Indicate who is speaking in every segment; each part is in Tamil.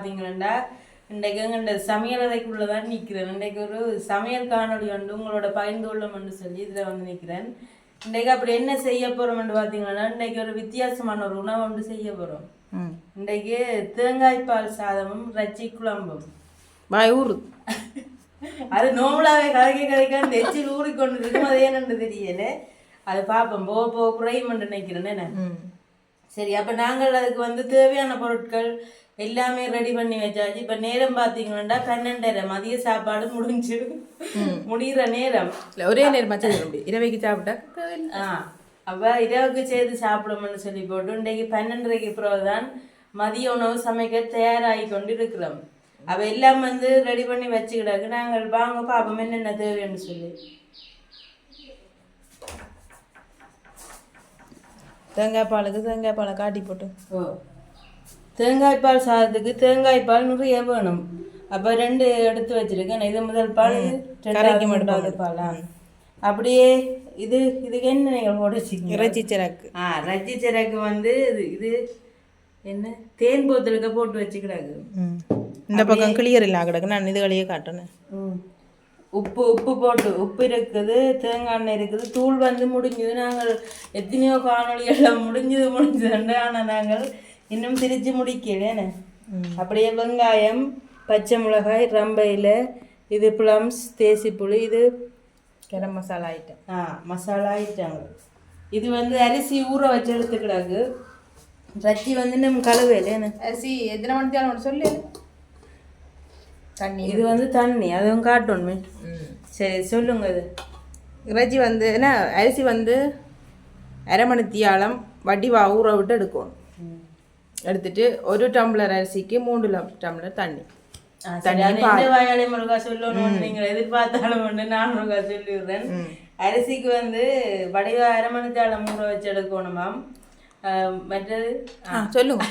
Speaker 1: பாத்தீங்கன்னா இன்றைக்கு எங்க சமையல் அறைக்குள்ள தான் நிக்கிறேன். இன்றைக்கு ஒரு சமையல் காணொளி வந்து உங்களோட பகிர்ந்து கொள்ளும்னு சொல்லி இதுல வந்து நிக்கிறேன். இன்றைக்கு அப்படி என்ன செய்ய போறோம்னு பாத்தீங்கன்னா இன்றைக்கு ஒரு வித்தியாசமான ஒரு உணவு ஒன்று செய்ய போறோம்.
Speaker 2: ம்.
Speaker 1: இன்றைக்கு தேங்காய் பால் சாதமும் ரச்சி குழம்பும்.
Speaker 2: வாய் ஊறு.
Speaker 1: அது நோம்பலாவே கதைக்க கதைக்க அந்த எச்சில் ஊறிக்கொண்டு இருக்கும் அது ஏன்னு தெரியல. அது பார்ப்போம் போக போக குறையும் நினைக்கிறேன் என்ன?
Speaker 2: ம்.
Speaker 1: சரி அப்ப நாங்கள் அதுக்கு வந்து தேவையான பொருட்கள் எல்லாமே ரெடி பண்ணி வச்சாச்சு. இப்ப நேரம் பாத்தீங்கன்னா பன்னெண்டரை மதிய சாப்பாடு முடிஞ்சு. முடிகிற நேரம்.
Speaker 2: ஒரே நேரம் இரவைக்கு சாப்பிட்டா
Speaker 1: அப்ப இரவுக்கு சேர்த்து சாப்பிடும்னு சொல்லி போட்டு இன்றைக்கு பன்னெண்டரைக்கு பிறகுதான் மதிய உணவு சமைக்க தயாராகி கொண்டு இருக்கிறோம் அவ எல்லாம் வந்து ரெடி பண்ணி வச்சுக்கிடாக்கு. நாங்கள் வாங்க பாப்போம் என்னென்ன தேவைன்னு சொல்லி.
Speaker 2: தேங்காய் பாலுக்கு தேங்காய் பாலை காட்டி போட்டு.
Speaker 1: ஓ. தேங்காய் பால் சாதத்துக்கு தேங்காய் பால் நிறைய வேணும்? அப்ப ரெண்டு எடுத்து வச்சிருக்கேன். இது முதல் பால் ரெண்டாவது மூன்றாவது பாலா? அப்படியே இது இதுக்கு என்ன நீங்கள் வச்சிருக்கீங்க?
Speaker 2: இறைச்சி சிறக்கு
Speaker 1: ஆ ரஜ்ஜி சிறகு வந்து இது இது என்ன? தேன் போத்தலுக்கு போட்டு வச்சுக்கிறாங்க
Speaker 2: ம். இந்த பக்கம் கிளியர் இல்லை கிடக்கு நான் இது வழியே காட்டுனேன்
Speaker 1: உப்பு உப்பு போட்டு உப்பு இருக்குது தேங்காய் எண்ணெய் இருக்குது. தூள் வந்து முடிஞ்சது. நாங்கள் எத்தனையோ காணொளியெல்லாம் முடிஞ்சது முடிஞ்சது ஆனால் நாங்கள் இன்னும் திரிச்சு முடிக்கல. அப்படியே வெங்காயம் பச்சை மிளகாய் ரம்பையில் இது ப்ளம்ஸ் தேசிப்புளி இது
Speaker 2: கரம் மசாலா ஐட்டம்
Speaker 1: ஆ மசாலா ஐட்டங்கள் இது வந்து அரிசி ஊற வச்சு எடுத்துக்கிடாது. ரச்சி வந்து நம்ம கழுவையில
Speaker 2: அரிசி எத்தனை மணி தேவை சொல்லு. தண்ணி.
Speaker 1: இது வந்து தண்ணி அதுவும் காட்டணுமே.
Speaker 2: ம்.
Speaker 1: சரி சொல்லுங்க இது.
Speaker 2: இறைச்சி வந்து என்ன அரிசி வந்து அரை மணி தியாலம் வடிவா ஊற விட்டு எடுக்கணும். எடுத்துட்டு ஒரு டம்ளர் அரிசிக்கு மூணு டம்ளர் தண்ணி
Speaker 1: வாயாலே முருகா சொல்லணும் நீங்க எதிர்பார்த்தாலும் ஒண்ணு நான் முருகா சொல்லிடுறேன் அரிசிக்கு வந்து வடிவ அரை மணித்தாளம் ஊற வச்சு எடுக்கணுமாம் மற்றது
Speaker 2: சொல்லுங்க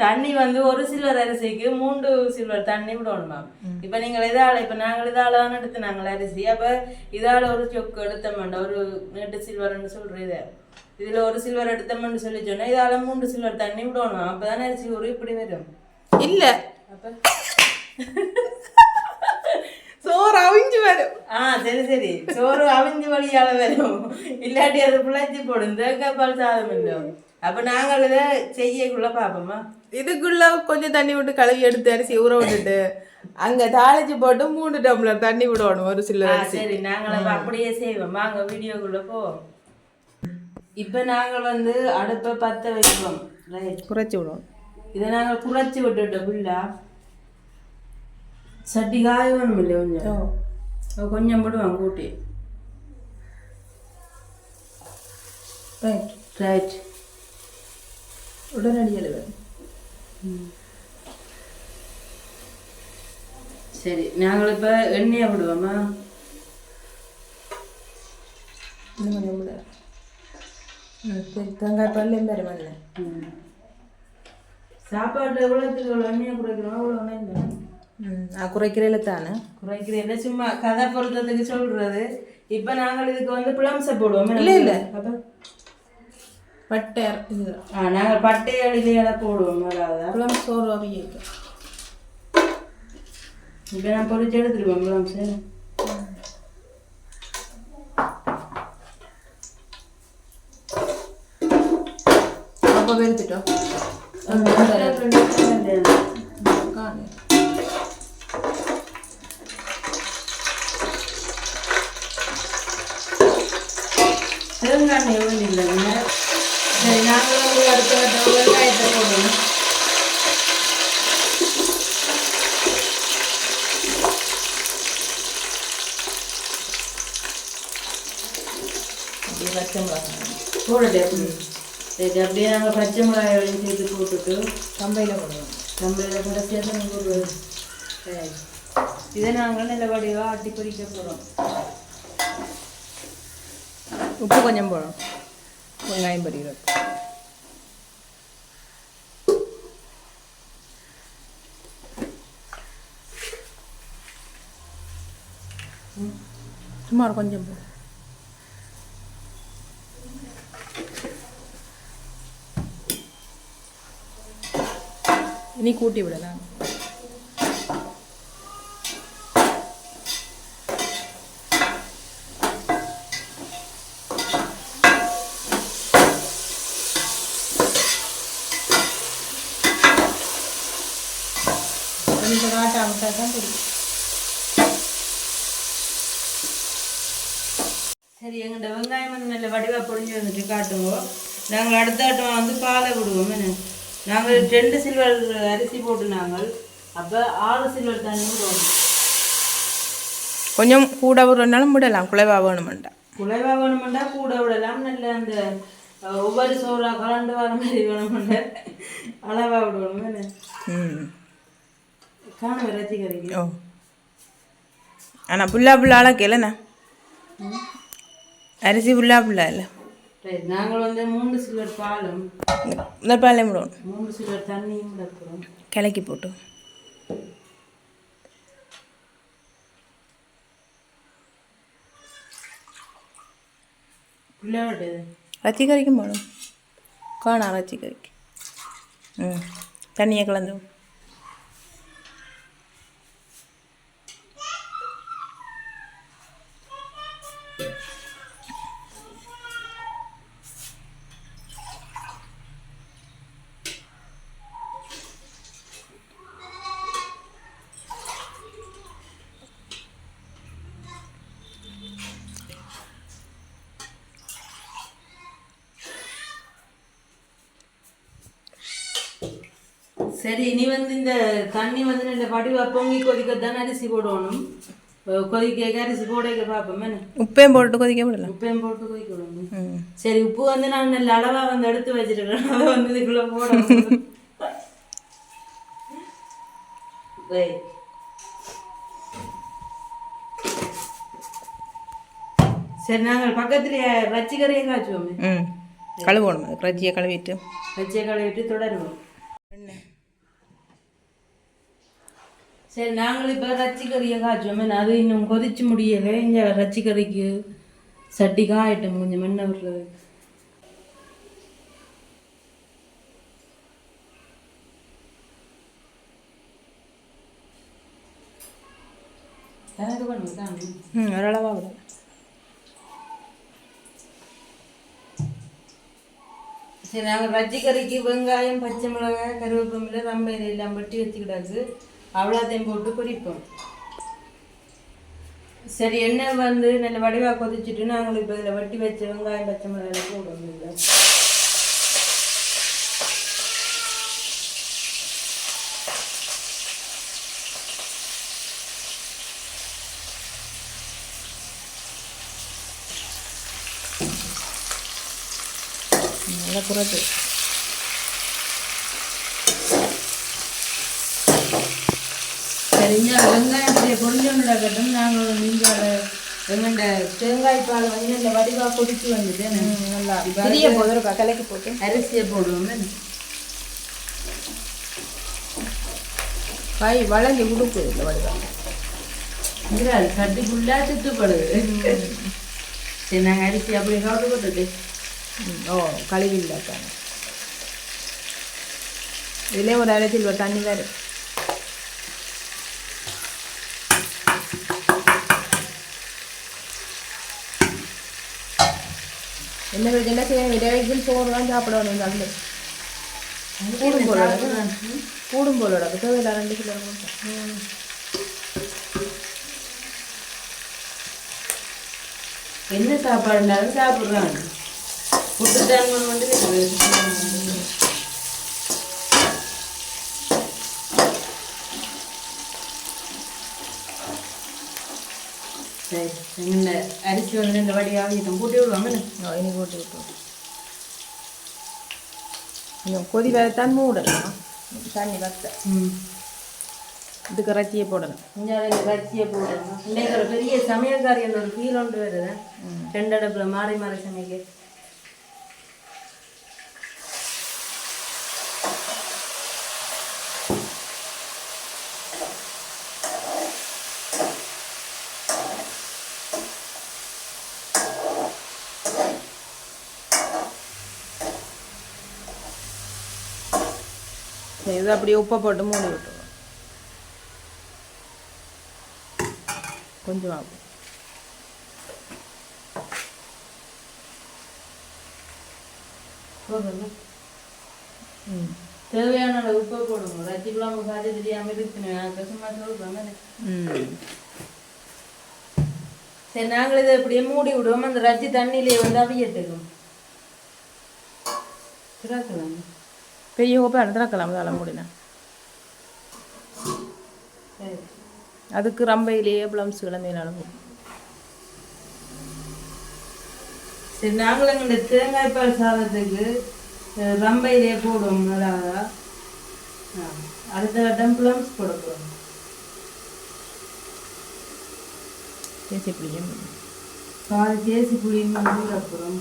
Speaker 1: தண்ணி வந்து ஒரு சில்வர் அரிசிக்கு மூன்று சில்வர் தண்ணி விடணுமாம் இப்ப நீங்கள் இதால இப்ப நாங்கள் இதால தான் எடுத்து நாங்கள் அரிசி அப்ப இதால ஒரு சொக்கு எடுத்த மாட்டோம் ஒரு நெட்டு சில்வர்னு சொல்றது இதுல ஒரு சில்வர் எடுத்தோம்னு சொல்லி சொன்னா இதால மூன்று சில்வர் தண்ணி விடணும். அப்பதானே அரிசி ஒரு இப்படி வரும்.
Speaker 2: இல்லை. சோறு அவிஞ்சு வரும்.
Speaker 1: ஆ சரி சரி. சோறு அவிஞ்சு வழியால வரும். இல்லாட்டி அது பிள்ளைச்சி போடும். தேங்காய் பால் சாதம் இல்லை. அப்ப நாங்கள் இதை செய்யக்குள்ள பாப்போமா?
Speaker 2: இதுக்குள்ள கொஞ்சம் தண்ணி விட்டு கழுவி எடுத்து அரிசி ஊற விட்டுட்டு அங்க தாளிச்சு போட்டு மூணு டம்ளர் தண்ணி விடணும் ஒரு சில
Speaker 1: சரி. நாங்கள் அப்ப அப்படியே செய்வோம். வாங்க வீடியோக்குள்ள போவோம் இப்ப நாங்கள் வந்து அடுப்பை வைக்கிறோம் ரைட்
Speaker 2: குறைச்சி விடணும்
Speaker 1: இதை நாங்கள் குறைச்சி விட்டுட்டோம் ஃபுல்லா சட்டி காய வேணும் இல்லை கொஞ்சம் கொஞ்சம் போடுவாங்க கூட்டி.
Speaker 2: ரைட்
Speaker 1: ரைட்
Speaker 2: உடனடி எழுவேன்
Speaker 1: சரி நாங்கள் இப்போ எண்ணெயை விடுவோமா
Speaker 2: இன்னும் கொஞ்சம் தேங்காய் பல்லையும் பெற மண்ணு
Speaker 1: ம். சாப்பாடு எவ்வளோத்துக்கு எவ்வளோ எண்ணெயை குறைக்கிறோம் அவ்வளோ எண்ணெய்
Speaker 2: நான் குறைக்கிறேல தானே.
Speaker 1: குறைக்கிறேன் சும்மா கதை பொருத்தத்துக்கு சொல்றது. இப்போ நாங்கள் இதுக்கு வந்து பிளம்ஸை போடுவோம்.
Speaker 2: இல்ல, இல்ல.
Speaker 1: அப்போ?
Speaker 2: பட்டை
Speaker 1: ஆ நாங்கள் பட்டை அடிலையில போடுவோம் அதாவது
Speaker 2: குளம் சோறு
Speaker 1: இப்போ நான் பொறிச்சு எடுத்துருவேன் பிளம்ஸு
Speaker 2: அப்போ வெறுத்துட்டோம் காணு
Speaker 1: தேங்காய் எவ்வளோ இல்லைங்க சரி நாங்கள் வந்து அடுத்த கட்ட சரி அப்படியே நாங்கள் பச்சை மிளகாயோடையும் சேர்த்து போட்டுட்டு
Speaker 2: கம்பையில் போடுவோம்
Speaker 1: நம்மளோட கடைசியாக தான் போடுவோம் சரி. இதை நாங்கள் நல்ல வடிவாக ஆட்டி பொரிக்க போகிறோம்
Speaker 2: உப்பு கொஞ்சம் போடும் வெங்காயம் பொரிக்கிறது சும்மா ஒரு கொஞ்சம் போடு. இனி கூட்டி விடலாம் கொஞ்சம் காட்டா விட்டா தான் தெரியும்
Speaker 1: சரி எங்கள்கிட்ட வெங்காயம் வந்து நல்ல வடிவா பொடிஞ்சு வந்துட்டு காட்டுவோம் நாங்கள் அடுத்த ஆட்டம் வந்து பாலை விடுவோம் என்ன நாங்கள் ரெண்டு சில்வர் அரிசி போட்டு நாங்கள் அப்போ ஆறு சில்வர் தண்ணி விடுவோம்
Speaker 2: கொஞ்சம் கூட விடுறதுனாலும் விடலாம் குலைவா வேணுமெண்டா.
Speaker 1: குலைவா வேணுமெண்டா கூட விடலாம். நல்ல அந்த ஒவ்வொரு சோறா கலண்டு வர மாதிரி வேணுமெண்டா. அளவா விடுவோம் என்ன?
Speaker 2: ம்.
Speaker 1: காண இறைச்சி கறிக்கு.
Speaker 2: ஓ. ஆனால் புல்லா புல்லா அளக்கலண்ணா அரிசி புல்லா புல்லா இல்லை.
Speaker 1: நாங்கள் வந்து மூணு சில்வர் பாலும்
Speaker 2: இந்த பாலே விடணும்
Speaker 1: மூணு சில்வர் தண்ணியும் விடப்போம்
Speaker 2: கிளக்கி போட்டு
Speaker 1: பிள்ளையோட
Speaker 2: ரச்சி கறிக்கும் போடும் காணா ரச்சி கறிக்கு ம் தண்ணியை கலந்து
Speaker 1: சரி இனி வந்து இந்த தண்ணி வந்து நல்ல வடிவா பொங்கி கொதிக்கத்தான் அரிசி போடணும். கொதிக்க அரிசி போடைக்க பார்ப்போம்
Speaker 2: உப்பையும் போட்டு கொதிக்க விடலாம்
Speaker 1: உப்பையும் போட்டு கொதிக்க விடணும். சரி உப்பு வந்து நான் நல்ல அளவா வந்து எடுத்து வச்சிருக்கேன். அதை வந்து இதுக்குள்ள போடணும். சரி நாங்கள் பக்கத்துலயே ரச்சிக்கரையை காய்ச்சுவோமே.
Speaker 2: ம். கழுவணும் ரச்சியை கழுவிட்டு.
Speaker 1: ரச்சியை கழுவிட்டு தொடருவோம். சரி நாங்கள் இப்போ ரச்சிக்கறியை காய்ச்சுவோமே அது இன்னும் கொதிச்சு முடியலை. இங்கே ரச்சிக்கறிக்கு சட்டி காயட்டும் கொஞ்சம் மண்ணை விடுறது
Speaker 2: ஓரளவாக
Speaker 1: சரி நாங்கள் ரஜ்ஜிக்கறிக்கு வெங்காயம் பச்சை மிளகாய் கருவேப்பமில்லை ரம்பையில எல்லாம் வெட்டி வச்சுக்கிடாது. அவ்வளோத்தையும் போட்டு பொரிப்போம் சரி எண்ணெய் வந்து நல்ல வடிவாக கொதிச்சுட்டு நாங்கள் இப்போ இதில் வெட்டி வச்ச வெங்காயம் பச்சை மிளகாய் போடுவோம்
Speaker 2: நல்லா குறைச்சி
Speaker 1: சரி இங்கே வெங்காயம் அப்படியே பொரிஞ்சோன்னு கட்டும் நாங்கள் இங்கே எங்கள்ட தேங்காய் பால் வந்து நல்ல வடிவாக கொதிச்சு வந்துட்டு
Speaker 2: நல்லா பெரிய போதும் கலக்கி போட்டு.
Speaker 1: அரிசியை போடுவோம்.
Speaker 2: காய் வளைஞ்சி உடுப்பு இல்லை வடிவாக
Speaker 1: இங்கிறாள் சட்டி ஃபுல்லாக சுத்துப்படுது. சரி நாங்கள் அரிசி அப்படியே கவுட்டு போட்டுட்டு.
Speaker 2: ஓ கழுவி இல்லாட்டாங்க. இதுலேயே ஒரு அரை சில்வர் தண்ணி வேறு. என்ன பிரச்சனை செய்ய விடைவைக்கும் சோறு தான் சாப்பிடணும் நல்லது கூடும் போலோட கூடும் போலோட தேவையில்ல ரெண்டு கிலோ
Speaker 1: என்ன சாப்பாடுனாலும் சாப்பிட்றாங்க. புட்டுத்தான் கொண்டு வந்து சரி இந்த அரிசி வந்து ரெண்டு வாட்டி ஆகிட்டோம் கூட்டி விடுவாங்க
Speaker 2: இனி போட்டு விட்டோம் இன்னும் கொதி வரத்தான் மூடலாம் தண்ணி வத்த. இதுக்கு ரச்சியை போடணும்.
Speaker 1: இங்கே வச்சியை போடணும்? இன்னைக்கு ஒரு பெரிய சமையல்காரியன் ஒரு ஃபீல் ஒன்று வருது. ரெண்டு அடுப்பில் மாறி மாறி சமைக்க.
Speaker 2: இது அப்படியே உப்பை போட்டு மூடி விட்டுருவோம் கொஞ்சம் ஆகும்
Speaker 1: தேவையான அளவு உப்பு போடுங்க. ரச்சி குழம்பு காய்ச்சி தெரியாமல் இருக்குன்னு. சும்மா
Speaker 2: ம்.
Speaker 1: சரி நாங்கள் இதை இப்படியே மூடி விடுவோம். அந்த ரச்சி தண்ணியிலே வந்து அவியட்டுக்கும் திறக்கலாம்.
Speaker 2: பெரிய கோப்பை திறக்கலாம் அதெல்லாம் முடினா
Speaker 1: சரி
Speaker 2: அதுக்கு ரம்பையிலேயே பிளம்ஸ் கிளம்பின அளவு
Speaker 1: சரி நாங்களும் இந்த தேங்காய் பால் சாதத்துக்கு அஹ், ரம்பையிலே போடுவோம் ஆ, அடுத்த வட்டம் பிளம்ஸ் போட போகிறோம்
Speaker 2: பேசி பிடிக்கும்
Speaker 1: பால் தேசி புளியும் வந்து அப்புறம்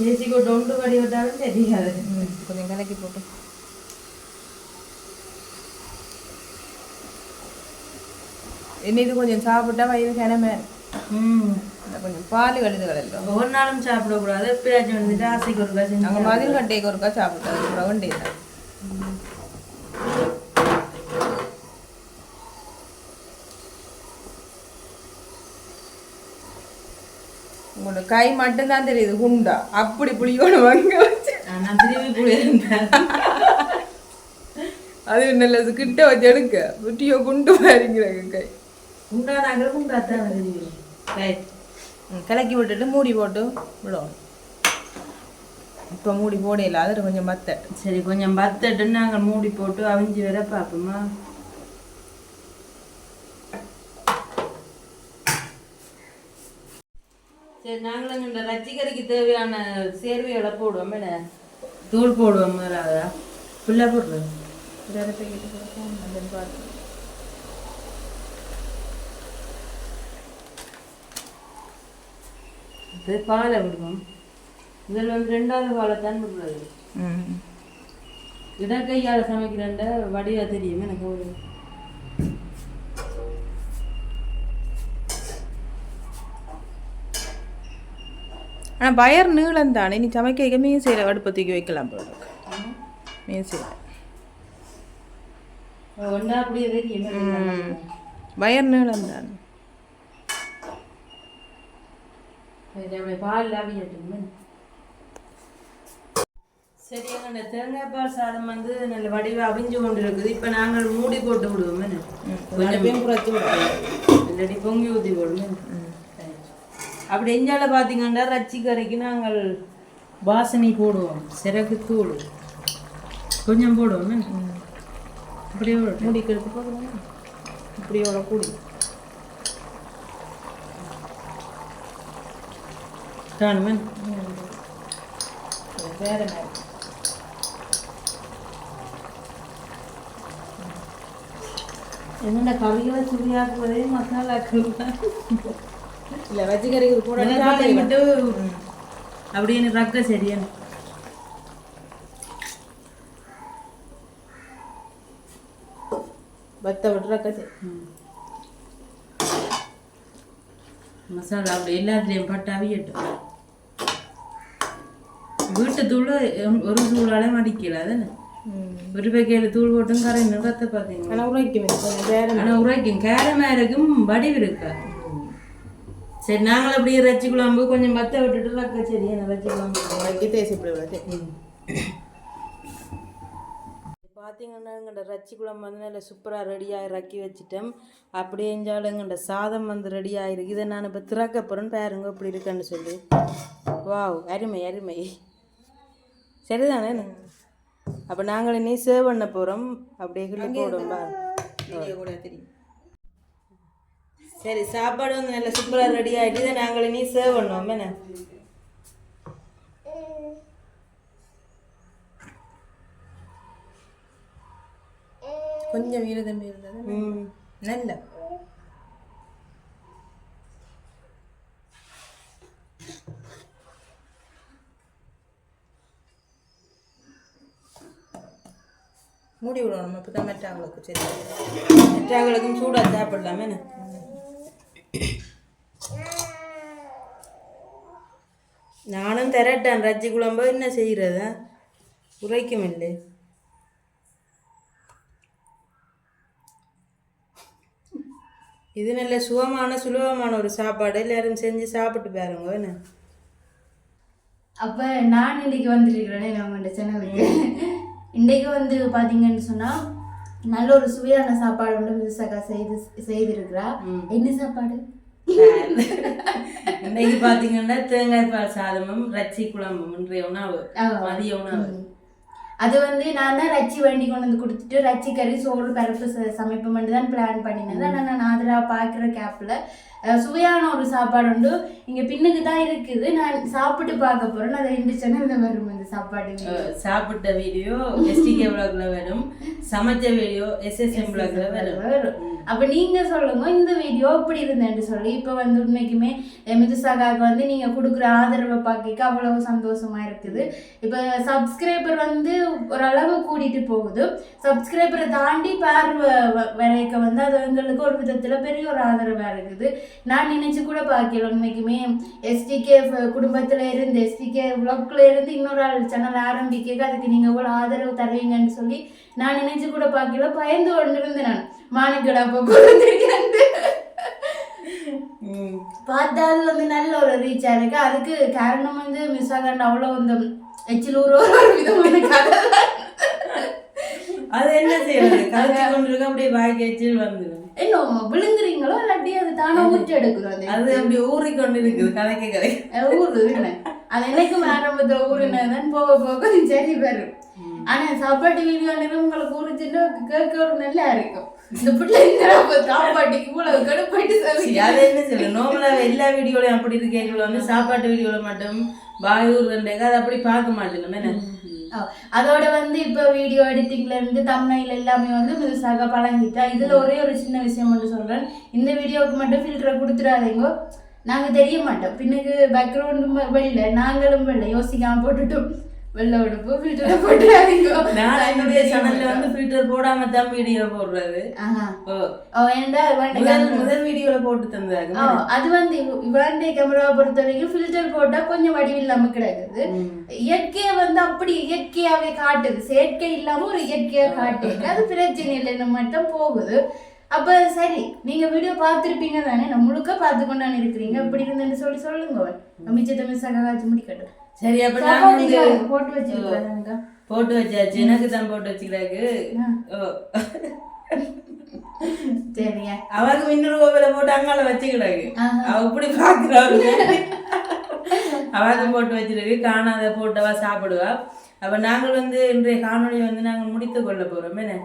Speaker 1: டொண்டு கடி விட்டாலும் தெரியாது.
Speaker 2: ம் கொஞ்சம் கலக்கி போட்டு. என்ன இது கொஞ்சம் சாப்பிட்டா வயிறு கிணமே கொஞ்சம் பால் கழுது கலந்தோம்
Speaker 1: ஒரு நாளும் சாப்பிடக்கூடாது எப்பயாச்சும் வந்துட்டு ஆசைக்கு ஒரு காசு
Speaker 2: நாங்கள் மதில் கட்டைக்கு ஒருக்கா சாப்பிட்டோம் ரவுண்டே தான் உங்களோட கை மட்டும்தான் தெரியுது குண்டா. அப்படி புளியோட வாங்க வச்சு. அது நல்லது கிட்ட வச்சு எடுக்க. புட்டியோ குண்டு மாதிரிங்கிறாங்க கை.
Speaker 1: உண்டாத்தான் தெரியும் ரைட்
Speaker 2: ம், கலக்கி விட்டுட்டு மூடி போட்டு விடுவோம் இப்போ மூடி போடையில அதில் கொஞ்சம் மத்த
Speaker 1: சரி கொஞ்சம் பத்தட்டு நாங்கள் மூடி போட்டு அவிஞ்சு வர பார்ப்போமா? சரி நாங்களும் இந்த ரச்சிக்கறிக்கு தேவையான சேர்வைகளை போடுவோம் என்ன? தூள் போடுவோம் முதலாவதா ஃபுல்லாக
Speaker 2: வேறு பேக்கிட்டு பார்த்து
Speaker 1: இது பாலை விடுவோம். இதில் வந்து ரெண்டாவது பாலை தான் விடுறது. இடக்கையால் சமைக்கிறேன்ட வடிவா தெரியும் எனக்கு ஒரு
Speaker 2: ஆனால் பயர் நீளம் தானே நீ சமைக்க மீன் செய்கிற அடுப்பை தூக்கி வைக்கலாம் போல. மீன் செய்கிற பயர் நீளம் தானே
Speaker 1: சரி அப்படியே பால் அவியட்டும் சரி எங்களோட தேங்காய் பால் சாதம் வந்து நல்ல வடிவா அவிஞ்சு கொண்டு இருக்குது இப்போ நாங்கள் மூடி போட்டு விடுவோம்?
Speaker 2: கொஞ்சம் குறைச்சி விட்டுருவோம்
Speaker 1: இல்லாட்டி பொங்கி ஊற்றி போடுவோம். அப்படி எஞ்சால பார்த்தீங்கன்னா ரச்சி கறிக்கு நாங்கள் வாசனை போடுவோம். சிறகு தூள். கொஞ்சம் போடுவோம்? அப்படியே விடட்டும்.
Speaker 2: மூடிக்கு எடுத்து போகலாம் இப்படியோட கூடி.
Speaker 1: காணுமே
Speaker 2: வேற மாதிரி.
Speaker 1: என்னோட கறிகளை சுரியாக்குவதே மசாலாக்கள்
Speaker 2: இல்லை வச்சிக்கறி கூட
Speaker 1: விட்டு அப்படின்னு ரக்க சரியா
Speaker 2: பத்த விட்டுற கதை
Speaker 1: மசாலா அப்படி எல்லாத்துலேயும் பட்டு அவியட்டும். வீட்டு தூள் ஒரு தூளாலே மடிக்கல அதானே? ஒரு பேக்கையில் தூள் போட்டும் கரை நிறத்தை பார்த்தீங்க
Speaker 2: ஆனால் உரைக்கும்
Speaker 1: ஆனால் உரைக்கும் வடிவு இருக்கா? சரி நாங்கள் அப்படியே ரச்சி குழம்பு கொஞ்சம் பத்த விட்டுட்டு ரக்க சரியா ரச்சி குழம்பு
Speaker 2: உரைக்கி தேசி இப்படி விட
Speaker 1: பார்த்தீங்கன்னா எங்கள்ட ரச்சி குழம்பு வந்து நல்ல சூப்பராக ரெடியாக இறக்கி வச்சிட்டோம் அப்படியே இருந்தாலும் எங்கள்ட சாதம் வந்து ரெடி ஆகிருக்கு இதை நான் இப்போ திறக்க போகிறேன்னு பாருங்க இப்படி இருக்குன்னு சொல்லி. வாவ் அருமை அருமை. சரிதானே? அப்போ நாங்கள் இனி சேவ் பண்ண போகிறோம் அப்படியே கிள்ளி போடுவோம் பாரு. சரி சாப்பாடு வந்து நல்ல சூப்பராக ரெடி ஆகிட்டு இதை நாங்கள் இனி சேவ் பண்ணுவோம். என்ன?
Speaker 2: கொஞ்சம் வீரதம்பி இருந்தது நல்ல. மூடி விடணும் இப்போ தான் மெட்டாங்களுக்கு சரி
Speaker 1: மற்றவங்களுக்கும் சூடாக சாப்பிடலாமே. என்ன? நானும் திரட்டேன். ரச்சி குழம்பு என்ன செய்யறது? உரைக்கும் இல்லை இது நல்ல சுகமான சுலபமான ஒரு சாப்பாடு. எல்லாரும் செஞ்சு சாப்பிட்டு பாருங்க என்ன?
Speaker 3: அப்போ நான் இன்னைக்கு வந்திருக்கிறேனே நம்மகிட்ட சேனலுக்கு. இன்றைக்கு வந்து பார்த்தீங்கன்னு சொன்னால் நல்ல ஒரு சுவையான சாப்பாடு வந்து மிதுசக்கா செய்து செய்திருக்கிறா. என்ன சாப்பாடு?
Speaker 1: இன்னைக்கு பாத்தீங்கன்னா தேங்காய் பால் சாதமும் ரச்சி குழம்பும் இன்றைய உணவு. மதிய உணவு.
Speaker 3: அது வந்து நான் தான் ரச்சி வண்டி கொண்டு வந்து கொடுத்துட்டு ரச்சி கறி சோறு பருப்பு ச- சமைப்போம்னு தான் பிளான் பண்ணினது. ஆனால் நான் ஆதரா பார்க்குற கேப்பில் சுவையான ஒரு சாப்பாடு உண்டு. இங்கே பின்னுக்கு தான் இருக்குது. நான் சாப்பிட்டு பார்க்க போகிறேன் அதை ரெண்டு சேனலில் வரும் இந்த சாப்பாடு
Speaker 1: சாப்பிட்ட வீடியோ எஸ்டிகே விளாக்ல வரும் சமைச்ச வீடியோ எஸ்எஸ்எம் விளாக்ல வரும்
Speaker 3: அப்போ நீங்கள் சொல்லுங்க இந்த வீடியோ எப்படி இருந்தேன்னு சொல்லி. இப்போ வந்து உண்மைக்குமே மிதுசாகாவுக்கு வந்து நீங்கள் கொடுக்குற ஆதரவை பார்க்க அவ்வளவு சந்தோஷமா இருக்குது. இப்போ சப்ஸ்கிரைபர் வந்து ஓரளவு கூட்டிட்டு போகுது. சப்ஸ்கிரைபரை தாண்டி பார்வை வரைக்க வந்து அது எங்களுக்கு ஒரு விதத்தில் பெரிய ஒரு ஆதரவாக இருக்குது. நான் நினைச்சு கூட பார்க்கல. உண்மைக்குமே எஸ்டிகே குடும்பத்துல இருந்து எஸ்டிகே vlogல இருந்து இன்னொரு ஆள் சேனல் ஆரம்பிக்க அதுக்கு நீங்க இவ்வளவு ஆதரவு தருவீங்கன்னு சொல்லி நான் நினைச்சு கூட பார்க்கல. பயந்து கொண்டு இருந்தேன் நான். மானுக்கடா
Speaker 1: ம்.
Speaker 3: பார்த்தா அது வந்து நல்ல ஒரு ரீச்சா இருக்கு. அதுக்கு காரணம் வந்து மிஸ் ஆகாண்ட் அவ்வளோ இந்த எச்சில் ஊர் ஒரு விதமான கதை.
Speaker 1: அது என்ன செய்யறது? கலச்சி கொண்டு இருக்க அப்படியே எச்சில் வந்துடும்
Speaker 3: என்ன விழுங்குறீங்களோ இல்லாட்டி அது தானே ஊற்றி எடுக்குறோம் அது
Speaker 1: அப்படி ஊறி கொண்டு இருக்குது கதைக்க கதை
Speaker 3: என்ன? அது எனக்கும் ஆரம்பத்துல ஊருனதான் போக போக சரி வரும் ஆனா சாப்பாட்டு வீடியோ உங்களுக்கு கேட்க ஒரு நல்லா இருக்கும். இந்த பிள்ளை இந்த சாப்பாட்டுக்கு இவ்வளவு கடுப்பாட்டு
Speaker 1: சரி, அது என்ன செய்யறது நோமலா எல்லா வீடியோலயும் அப்படி இருக்கேன் வந்து சாப்பாட்டு வீடியோல மட்டும் வாயூர் வந்தேங்க அது அப்படி பார்க்க மாட்டேங்க என்ன
Speaker 3: அதோட வந்து இப்ப வீடியோ எடிட்டிங்ல இருந்து தமிழ்ல எல்லாமே வந்து முழுசாக பழகிட்டா? இதுல ஒரே ஒரு சின்ன விஷயம் மட்டும் சொல்றேன். இந்த வீடியோவுக்கு மட்டும் ஃபில்டரை கொடுத்துடாதீங்க. நாங்க தெரிய மாட்டோம். பின்னுக்கு பேக்ரவுண்டும் வெள்ள நாங்களும் வெள்ள யோசிக்காம போட்டுட்டோம். வெள்ள உடுப்பு ஃபில்டரை போட்டுடாதீங்க
Speaker 1: நான் என்னுடைய சேனல்ல வந்து ஃபில்டர் போடாம தான் வீடியோ போடுறது. ஓ.
Speaker 3: இவன்ட
Speaker 1: முதல் முதல் வீடியோல போட்டு தந்தாங்க
Speaker 3: அது வந்து இவ- இவன்டே கேமராவை பொறுத்த வரைக்கும் ஃபில்டர் போட்டா கொஞ்சம் வடிவில்லாம கிடக்குது. இயற்கையை வந்து அப்படி இயற்கையாவே காட்டுது. செயற்கை இல்லாம ஒரு இயற்கையா காட்டுது அது பிரச்சனை இல்லைன்னு மட்டும் போகுது. அப்ப சரி நீங்க வீடியோ பார்த்திருப்பீங்க தானே நான் முழுக்க பார்த்து இருக்கிறீங்க. இப்படி இருந்துன்னு சொல்லி சொல்லுங்க. மிச்சத்தை மிஸ் ஆகாச்சு முடிக்கட்டும்.
Speaker 1: சரி அப்ப நான் வந்து
Speaker 3: சாப்பாட்டுக்கு போட்டு வச்சிருக்கேன்
Speaker 1: போட்டு வச்சாச்சு. எனக்கு தான் போட்டு வச்சுக்கிறாக்கு.
Speaker 3: சரியா
Speaker 1: அவருக்கு இன்னொரு கோவில போட்டு அங்கால வச்சுக்கிறாங்க. அவ இப்படி பாக்குறாரு அவருக்கு போட்டு வச்சிருக்கு காணாத போட்டவா சாப்பிடுவா. அப்ப நாங்கள் வந்து இன்றைய காணொளி வந்து நாங்கள் முடித்து கொள்ள போறோம். என்ன.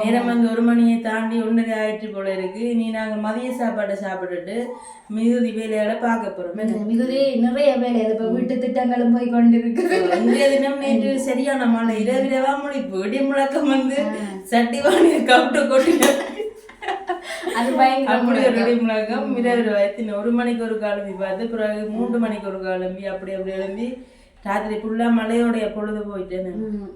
Speaker 1: நேரம் வந்து ஒரு மணியை தாண்டி ஒன்றரை ஆயிற்று போல இருக்கு. நீ நாங்கள் மதிய சாப்பாடை சாப்பிட்டுட்டு மிகுதி வேலையால பார்க்க போறோம்.
Speaker 3: மிகுதி நிறைய வேலை. இப்ப வீட்டு திட்டங்களும் போய் கொண்டு இருக்குது
Speaker 1: இன்றைய தினம் நேற்று சரியான மழை இரவிரவா முடிப்பு இடி முழக்கம் வந்து சட்டி வாணியை கவுட்டு கொட்டின
Speaker 3: அது
Speaker 1: அப்படி ஒரு இடி முழக்கம். இரவு வயத்தின் ஒரு மணிக்கு ஒரு கிளம்பி பார்த்து பிறகு மூன்று மணிக்கு ஒரு கிளம்பி அப்படி அப்படி எழும்பி ராத்திரி ஃபுல்லா மழையோடைய பொழுது போயிட்டேன்னு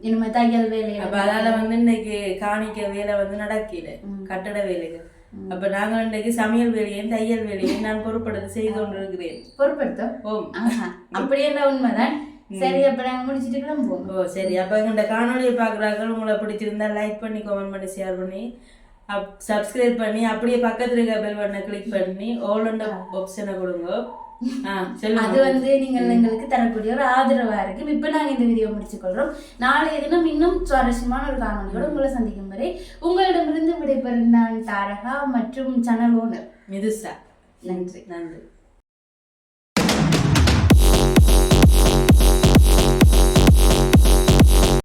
Speaker 3: இனிமே தையல் வேலையை
Speaker 1: அப்ப அதால வந்து இன்னைக்கு காணிக்க வேலை வந்து நடக்கல. கட்டட வேலைகள். அப்ப நாங்க இன்னைக்கு சமையல் வேலையும் தையல் வேலையும் நான் பொறுப்படுத்தி செய்து கொண்டிருக்கிறேன்.
Speaker 3: பொறுப்படுத்தோம்
Speaker 1: ஓம்.
Speaker 3: ஆஹா, அப்படி என்ன உண்மைதான்? சரி அப்ப நாங்க முடிச்சிட்டு கிளம்புவோம்.
Speaker 1: ஓ சரி. அப்போ இந்த காணொலியை பார்க்குறாங்க உங்களை பிடிச்சிருந்தா லைக் பண்ணி கமெண்ட் பண்ணி ஷேர் பண்ணி அப் சப்ஸ்கிரைப் பண்ணி அப்படியே பக்கத்துல இருக்க பெல் பட்டனை கிளிக் பண்ணி ஆல் அந்த ஆப்ஷனை கொடுங்க.
Speaker 3: அது வந்து நீங்கள் எங்களுக்கு தரக்கூடிய ஒரு ஆதரவா இருக்கு. இப்ப நாங்க இந்த வீடியோ முடிச்சுக்கொள்றோம். நாளைய தினம் இன்னும் சுவாரஸ்யமான ஒரு காணொலியோட உங்களை சந்திக்கும் வரை உங்களிடமிருந்து விடைபெறும் நான் தாரகா மற்றும் சேனல் ஓனர்.
Speaker 1: மிதுசா.
Speaker 3: நன்றி.
Speaker 1: நன்றி.